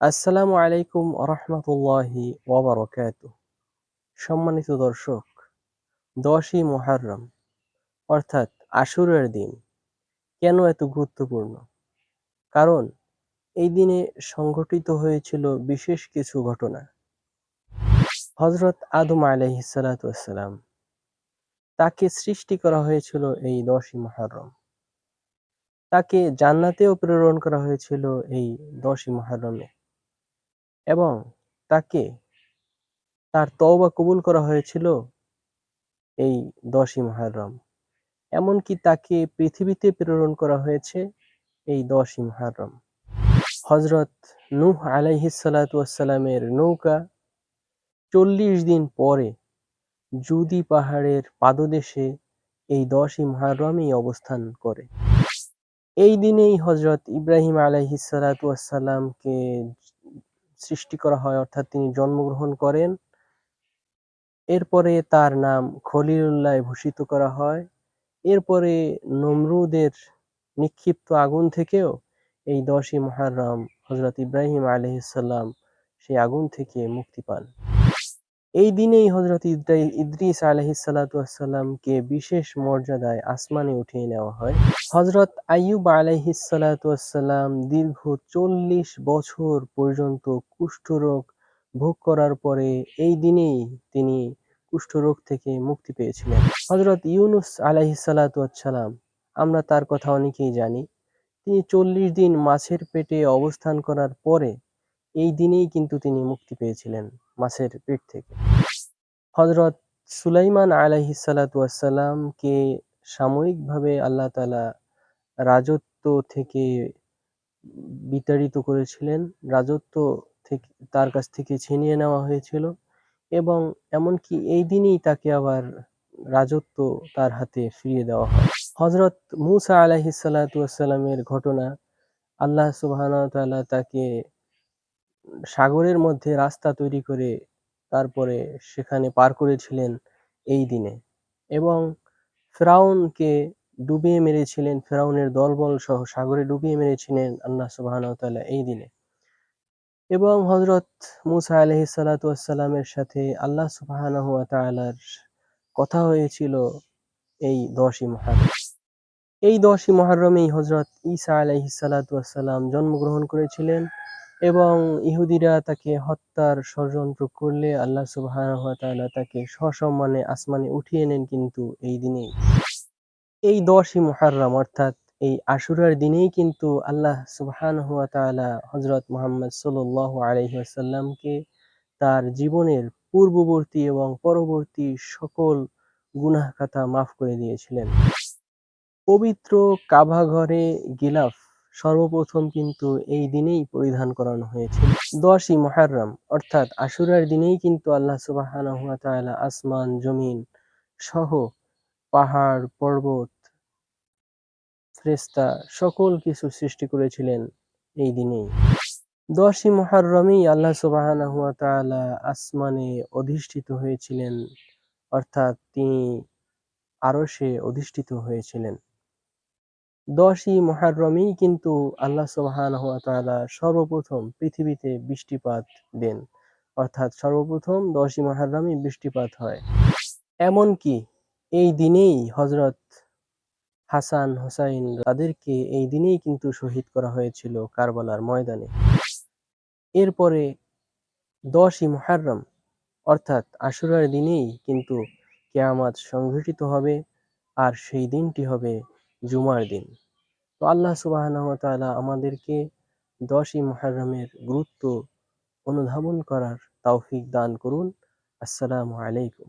আসসালামু আলাইকুম রহমতুল্লাহি ওবরকাত সম্মানিত দর্শক, দশই মুহাররম, অর্থাৎ আশুরের দিন, কেন এত গুরুত্বপূর্ণ? কারণ এই দিনে সংঘটিত হয়েছিল বিশেষ কিছু ঘটনা। হজরত আদম আলাইহিসালাম তাকে সৃষ্টি করা হয়েছিল এই দশই মুহাররম। তাকে জান্নাতেও প্রেরণ করা হয়েছিল এই দশই মুহাররমে। এবং তাকে তার তওবা কবুল করা হয়েছিল এই দশই মুহররম। এমনকি তাকে পৃথিবীতে প্রেরণ করা হয়েছে এই দশই মুহররম। হজরত নূহ আলাইহিসালামের নৌকা চল্লিশ দিন পরে জুদি পাহাড়ের পাদদেশে এই দশই মুহররমই অবস্থান করে। এই দিনেই হজরত ইব্রাহিম আলাইহিসালামকে সৃষ্টি করা হয়, অর্থাৎ তিনি জন্মগ্রহণ করেন। এরপরে তার নাম খলিলুল্লাহ ভূষিত করা হয়। এরপরে নমরুদের নিক্ষিপ্ত আগুন থেকেও এই দশই মহারাম হজরত ইব্রাহিম আলহিসাল্লাম সেই আগুন থেকে মুক্তি পান। এই দিনেই হজরত ইদ্রিস আলহিসাল্লাতুয়াসাল্লামকে বিশেষ মর্যাদায় আসমানে উঠিয়ে নেওয়া হয়। হজরত আইয়ুব আলহিসাল্লাতুয়াসাল্লাম দীর্ঘ চল্লিশ বছর পর্যন্ত কুষ্ঠরোগ ভোগ করার পরে এই দিনেই তিনি কুষ্ঠরোগ থেকে মুক্তি পেয়েছিলেন। হজরত ইউনুস আলাইসাল্লাম আমরা তার কথা অনেকেই জানি, তিনি চল্লিশ দিন মাছের পেটে অবস্থান করার পরে এই দিনেই কিন্তু তিনি মুক্তি পেয়েছিলেন মাছের পেট থেকে। হজরত সুলাইমান আলাইহিসালাতামকে সাময়িকভাবে আল্লাহ তালা রাজত্ব থেকে বিতাড়িত করেছিলেন। রাজত্ব থেকে, তার কাছ থেকে ছিনিয়ে নেওয়া হয়েছিল এবং এমনকি এই দিনেই তাকে আবার রাজত্ব তার হাতে ফিরিয়ে দেওয়া হয়। হজরত মুসা আলাহিসাল্লামের ঘটনা আল্লাহ সুবাহ তাকে সাগরের মধ্যে রাস্তা তৈরি করে তারপরে সেখানে পার করেছিলেন এই দিনে। এবং ফেরাউনকে ডুবিয়ে মেরেছিলেন, ফেরাউনের দলবল সহ সাগরে ডুবিয়ে মেরেছিলেন আল্লাহ সুবাহ এই দিনে। এবং হজরত মুসা আলহি সালাতামের সাথে আল্লাহ সুবাহ কথা হয়েছিল এই দশই মহারম এই দশই মহারমেই হজরত ঈসা আলহি সালাতাম জন্মগ্রহণ করেছিলেন। এবং ইহুদিরা তাকে হত্যার ষড়যন্ত্র করলে আল্লাহ সুবাহ তাকে সসম্মানে আসমানে উঠিয়ে নেন কিন্তু এই দিনেই। এই দশই মুহাররম অর্থাৎ এই আশুরার দিনেই কিন্তু আল্লাহ সুবহান হুয়া তালা হজরত মোহাম্মদ সাল্লাহ আলহিহাসাল্লামকে তার জীবনের পূর্ববর্তী এবং পরবর্তী সকল গুনাহ খাতা মাফ করে দিয়েছিলেন। পবিত্র কাবা ঘরে গিলাফ সর্বপ্রথম কিন্তু এই দিনেই পরিধান করানো হয়েছিল দশই মহারম অর্থাৎ আশুরার দিনেই কিন্তু আল্লাহ সুবাহ আসমান, জমিন সহ পাহাড়, পর্বত ফ্রেস্তা সকল কিছু সৃষ্টি করেছিলেন এই দিনেই। দশই মহারমেই আল্লাহ সুবাহ আসমানে অধিষ্ঠিত হয়েছিলেন, অর্থাৎ তিনি আরও সে অধিষ্ঠিত হয়েছিলেন। দশই মহারমেই কিন্তু আল্লাহ সুবাহান সর্বপ্রথম পৃথিবীতে বৃষ্টিপাত দেন। অর্থাৎ সর্বপ্রথম দশই মহারমই বৃষ্টিপাত হয়। এমনকি এই দিনেই হজরত হাসান হোসাইন তাদেরকে এই দিনেই কিন্তু শহীদ করা হয়েছিল কারবালার ময়দানে। এরপরে দশই মহারম অর্থাৎ আশুরার দিনেই কিন্তু কেয়ামাত সংঘটিত হবে, আর সেই দিনটি হবে জুমার দিন। তো আল্লাহ সুবাহ আমাদেরকে দশই মহারমের গুরুত্ব অনুধাবন করার তৌফিক দান করুন। আসসালামু আলাইকুম।